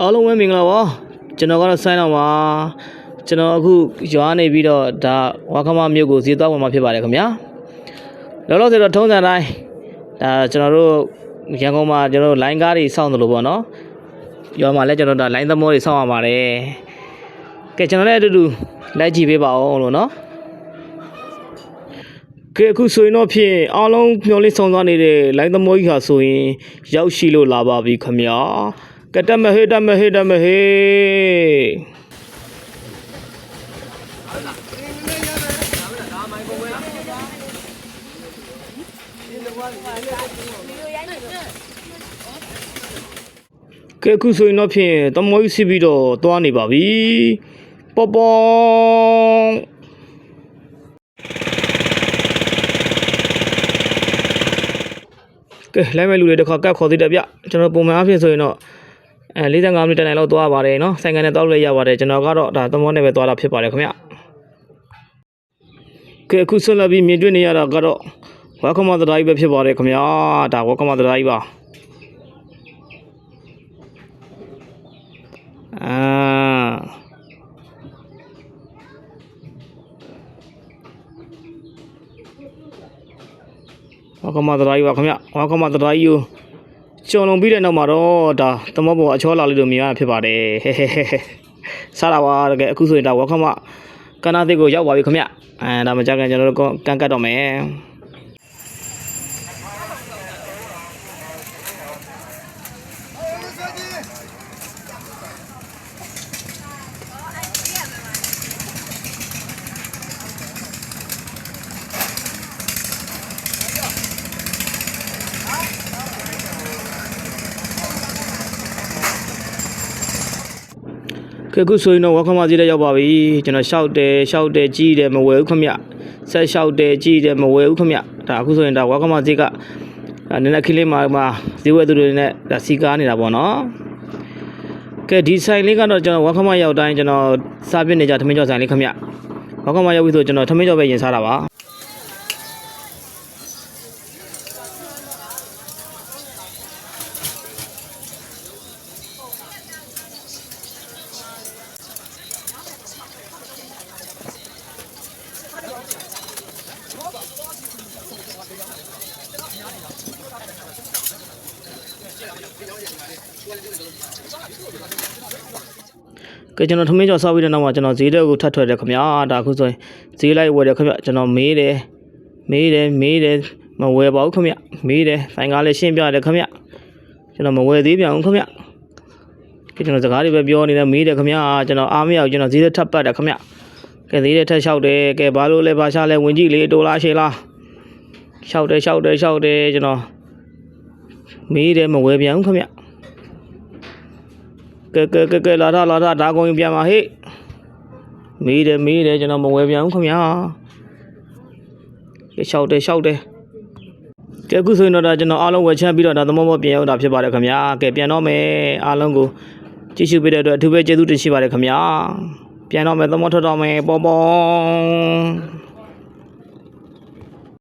အားလုံးပဲမင်္ဂလာပါကျွန်တော်ကတော့ဆိုင်းတော့ပါကျွန်တော်အခုရွာနေပြီးတော့ဒါဝါခမမြို့ကိုဈေးသွားဝင်မှာဖြစ်ပါတယ်ခင်ဗျာလောလောဆယ်တော့ထုံးစံတိုင်းဒါကျွန်တော်တို့ရန်ကုန်မှာကျွန်တော်တို့လိုင်းကားတွေစောင့်တယ်လို့ပေါ့နော်ရွာမှာလည်းကျွန်တော်တို့ဒါလိုင်းသမောတွေစောင့်ရပါတယ်ကဲကျွန်တော်လည်းအတူတူလိုက်ကြည့်ပေးပါအောင်လို့နော်ကဲအခုဆိုရင်တော့ဖြင့်အားလုံးမျောလေးဆောင်သွားနေတဲ့လိုင်းသမောကြီးဟာဆိုရင် ရောက်ရှိလို့လာပါပြီခင်ဗျာ ကဲတက်မဟေးတက်မဟေးတက်မဟေးကဲအခုဆိုရင်တော့ဖြင့်သမောကြီးစီးပြီးတော့သွားနေပါပြီပေါပေါင်းကဲလိုက်မဲ့လူတွေတစ်ခါကတ်ခေါ်သေးတယ်ဗျကျွန်တော်ပုံမှန်အားဖြင့်ဆိုရင်တော့ အဲ45မိနစ်တိုင်တိုင်လောက်သွားပါတယ်နော်ဆိုင်ကနေတောက်လို့ရပါတယ်ကျွန်တော်ကတော့ဒါသမောနဲ့ပဲသွားတာဖြစ်ပါတယ်ခင်ဗျကဲအခုဆက်လက်ပြီးမြင်တွေ့နေရတာကတော့ဝါကမသဒ္ဒိုင်းပဲဖြစ်ပါတယ်ခင်ဗျာဒါဝါကမသဒ္ဒိုင်းပါအာဝါကမသဒ္ဒိုင်းပါခင်ဗျာဝါကမသဒ္ဒိုင်းယူ ကျော်လွန်ပြီးတဲ့နောက်မှာတော့ဒါသမောပေါ်အချောလာလေးလိုမြင်ရဖြစ်ပါတယ်ဟဲဟဲဟဲဟဲစားတာပါတကယ်အခုဆိုရင်ဒါဝါကမကနာသစ်ကိုရောက်ပါပြီခင်ဗျအဲဒါမကြခင်ကျွန်တော်တို့ကန်ကတ်တော့မယ် ကဲအခုဆိုရင်တော့ဝက်ခမကြီးတဲ့ရောက်ပါပြီကျွန်တော်ရှောက်တယ်ရှောက်တယ်ကြီးတယ်မဝယ်ဘူးခမဆက်ရှောက်တယ်ကြီးတယ်မဝယ်ဘူးခမဒါအခုဆိုရင်ဒါဝက်ခမကြီးကဒါနည်းနည်းခလေးမှာမှာဈေးဝယ်သူတွေနဲ့ဒါစီကားနေတာပေါ့နော်ကဲဒီဆိုင်လေးကတော့ကျွန်တော်ဝက်ခမရောက်တိုင်းကျွန်တော်စားပြနေကြထမင်းကြော်ဆိုင်လေးခမဝက်ခမရောက်ပြီဆိုကျွန်တော်ထမင်းကြော်ပဲရင်စားတာပါ ကဲကျွန်တော်ထမင်းကြော်စားပြီးတဲ့နောက်မှာကျွန်တော်ဈေးတဲ့ကိုထပ်ထွက်တယ်ခမဒါအခုဆိုရင်ဈေးလိုက်ဝယ်တယ်ခမကျွန်တော်မေးတယ်မေးတယ်မေးတယ်မဝယ်ပါဘူးခမမေးတယ်ဆိုင်ကားလည်းရှင်းပြတယ်ခမကျွန်တော်မဝယ်သေးပြန်ဘူးခမကဲကျွန်တော်စကားတွေပဲပြောနေတယ်မေးတယ်ခမကျွန်တော်အားမရဘူးကျွန်တော်ဈေးတဲ့ထပ်ပတ်တယ်ခမကဲဈေးတဲ့ထပ်လျှောက်တယ်ကဲဘာလို့လဲဘာရှာလဲဝင်ကြည့်လေတိုလားရှေလားလျှောက်တယ်လျှောက်တယ်လျှောက်တယ်ကျွန်တော်မေးတယ်မဝယ်ပြန်ဘူးခမ ကဲကဲကဲကဲလာထလာထဒါကုန်ရင်ပြန်ပါဟေ့မေးတယ်မေးတယ်ကျွန်တော်မဝယ်ပြန်ဘူးခင်ဗျာကဲလျှောက်တယ်လျှောက်တယ်ကဲအခုဆိုရင်တော့ဒါကျွန်တော်အားလုံးဝယ်ချမ်းပြီးတော့ဒါသမောမောပြန်ရောက်တာဖြစ်ပါတယ်ခင်ဗျာကဲပြန်တော့မယ်အားလုံးကိုကြည့်ရှုပေးတဲ့အတွက်အထူးပဲကျေးဇူးတင်ရှိပါတယ်ခင်ဗျာပြန်တော့မယ်သမောထွက်တော့မယ်ပေါ်ပေါ်